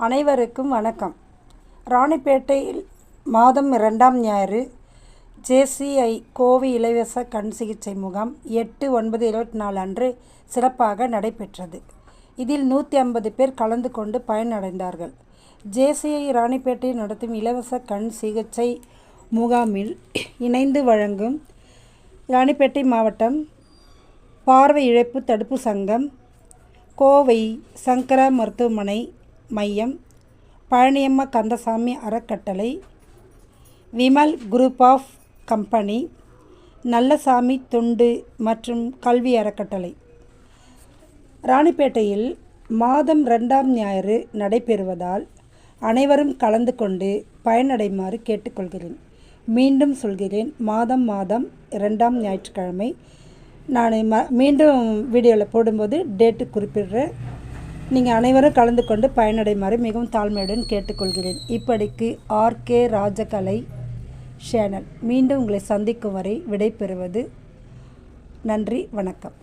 அனைவருக்கும் வணக்கம். ராணிப்பேட்டையில் மாதம் இரண்டாம் ஞாயிறு ஜேசிஐ கோவி இலவச கண் சிகிச்சை முகாம் எட்டு ஒன்பது இருபத்தி நாலு அன்று சிறப்பாக நடைபெற்றது. இதில் நூற்றி ஐம்பது பேர் கலந்து கொண்டு பயனடைந்தார்கள். ஜேசிஐ ராணிப்பேட்டையில் நடத்தும் இலவச கண் சிகிச்சை முகாமில் இணைந்து வழங்கும் ராணிப்பேட்டை மாவட்டம் பார்வை இழப்பு தடுப்பு சங்கம் கோவை சங்கரா மருத்துவமனை மையம் பழனியம்மா கந்தசாமி அறக்கட்டளை Vimal group of company Nallasamy தொண்டு மற்றும் கல்வி அறக்கட்டளை. ராணிப்பேட்டையில் மாதம் ரெண்டாம் ஞாயிறு நடைபெறுவதால் அனைவரும் கலந்து கொண்டு பயனடைமாறு கேட்டுக்கொள்கிறேன். மீண்டும் சொல்கிறேன் மாதம் மாதம் இரண்டாம் ஞாயிற்றுக்கிழமை. நான் ம மீண்டும் வீடியோவில் போடும்போது டேட்டு குறிப்பிடுறேன். நீங்கள் அனைவரும் கலந்து கொண்டு பயனடைமாறு மிகவும் தாழ்மையுடன் கேட்டுக்கொள்கிறேன். இப்படிக்கு ஆர்கே ராஜகலை சேனல் மீண்டும் உங்களை சந்திக்கும் வரை விடைபெறுவது நன்றி வணக்கம்.